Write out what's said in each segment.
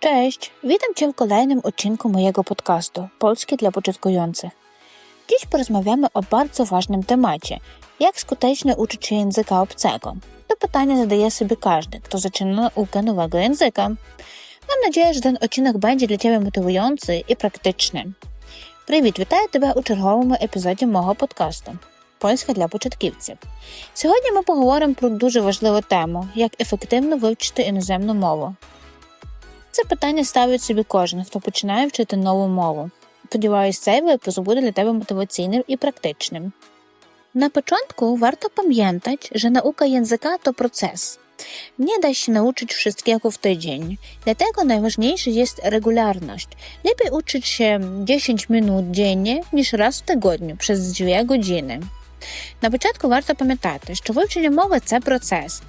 Cześć, witam Cię w kolejnym odcinku mojego podcastu Polski dla początkujących. Dziś porozmawiamy o bardzo ważnym temacie jak skutecznie uczyć się języka obcego. To pytanie zadaje sobie każdy, kto zaczyna naukę nowego języka. Mam nadzieję, że ten odcinek będzie dla Ciebie motywujący і praktyczny. Привіт, вітаю тебе у черговому епізоді мого подкасту Польська для початківців. Сьогодні ми поговоримо про дуже важливу тему, як ефективно вивчити іноземну мову. Це питання ставить собі кожен, хто починає вчити нову мову. Сподіваюсь, цей випуск буде для тебе мотиваційним і практичним. На початку варто pamiętać, że nauka języka to proces. Nie da się nauczyć wszystkiego w tydzień, dlatego najważniejsza jest regularność. Lepiej uczyć się 10 minut dziennie niż raz w tygodniu przez 2 godziny. На початку варто пам'ятати, що вивчення мови це процес.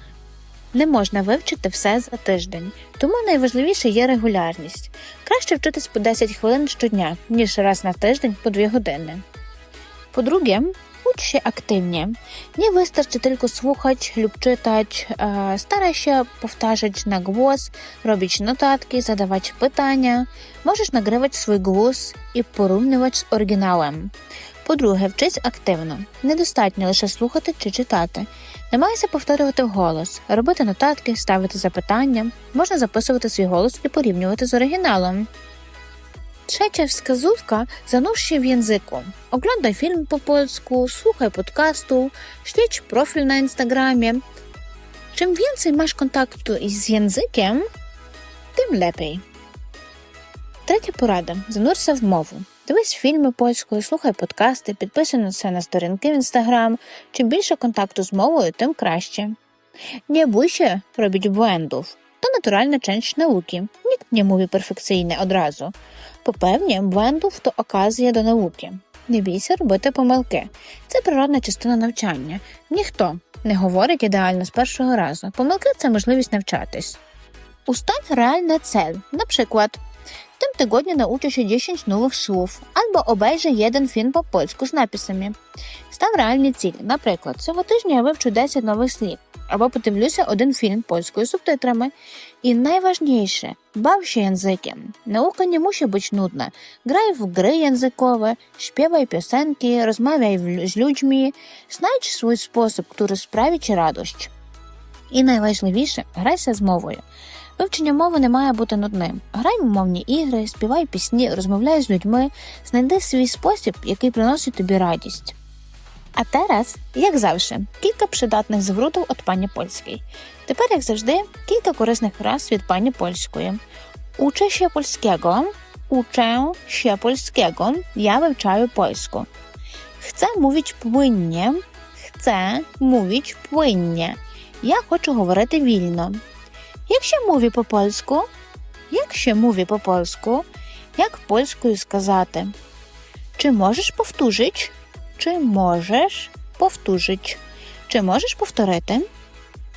Не можна вивчити все за тиждень, тому найважливіше є регулярність. Краще вчитись по 10 хвилин щодня, ніж раз на тиждень по 2 години. По-друге. Nie wystarczy tylko słuchać lub czytać. E, staraj się powtarzać na głos, robić notatki, zadawać pytania. Możesz nagrywać swój głos і порівнювати з оригіналом. По-друге, вчись активно. Недостатньо лише слухати чи читати. Намагайся повторювати вголос, робити нотатки, ставити запитання, можна записувати свій голос і порівнювати з оригіналом. Wskazówka zanurz się w języku. Oglądaj film po polsku, słuchaj podcastu, śledź profil na Instagramie. Czym więcej masz kontaktu z językiem, tym lepiej. Третя порада. Занурся в мову. Дивись фільми польською, слухай подкасти, підписуйся на сторінки в Instagram. Чим більше контакту з мовою, тим краще. Nie bój się robić błędów. To naturalna część nauki. Nikt nie mówi perfekcyjnie. Попевні, бвендув то оказія до науки. Не бійся робити помилки. Це природна частина навчання. Ніхто не говорить ідеально з першого разу. Помилки це можливість навчатись. Устань реальна цель. Наприклад, w tym tygodniu nauczę się 10 nowych słów albo obejrzę jeden film po polsku z napisami. Став реальні цілі. Наприклад, цього тижня я вивчу 10 нових слів або подивлюся один фільм польською з субтитрами. І się językiem. Nauka nie musi być nudna. Graj w gry językowe, śpiewaj piosenki, rozmawiaj w- z ludźmi, znajdź swój sposób, który sprawi ci radość. І найважливіше, грайся з мовою. Вивчення мови не має бути нудним. Грай мовні ігри, співай пісні, розмовляй з людьми, знайди свій спосіб, який приносить тобі радість. А teraz, як завжди, кілька придатних зврутів від пані польської. Тепер, як завжди, кілька корисних фраз від пані польської. Учę się polskiego, uczę się polskiego, ja wywczаю polsku. Chcę mówić płynnie, chcę mówić płynnie. Я хочу говорити вільно. Як się mówi по польську? Як się mówi по польську? Як польською сказати? Чи можеш повторити? Чи можеш повторити? Чи можеш повторити?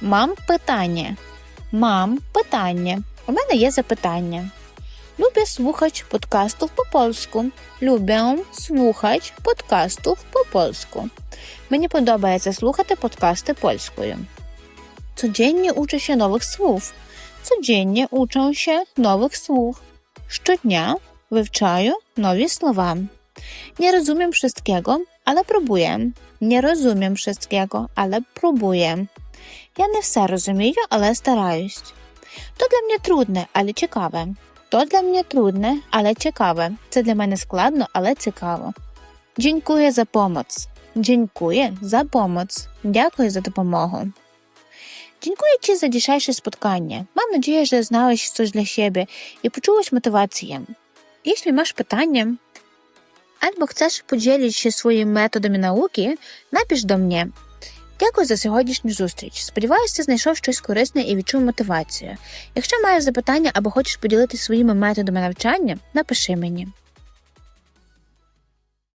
Мам питання. Мам питання. У мене є запитання. Lubię słuchać podcastów po polsku. Lubię słuchać podcastów po polsku. Мені подобається слухати подкасти польською. Codziennie uczę się nowych słów. Codziennie uczę się nowych słów. Щодня вивчаю нові слова. Nie rozumiem wszystkiego, ale próbuję. Nie rozumiem wszystkiego, ale próbuję. Я не все розумію, але стараюсь. То для мене трудне, але цікаве. То для мене трудне, але цікаве. Це для мене складно, але цікаво. Dziękuję za pomoc. Dziękuję za pomoc. Дякую за допомогу. Dziękuję Ci za dzisiejsze spotkanie. Mam nadzieję, że znałeś coś dla siebie i poczułeś motywację. Jeśli masz pytanie albo chcesz podzielić się swoimi metodami nauki, napisz do mnie. Дякую за сьогоднішню зустріч. Сподіваюся, ти знайшов щось корисне і відчув мотивацію. Якщо маєш запитання або хочеш поділитися своїми методами навчання, напиши мені.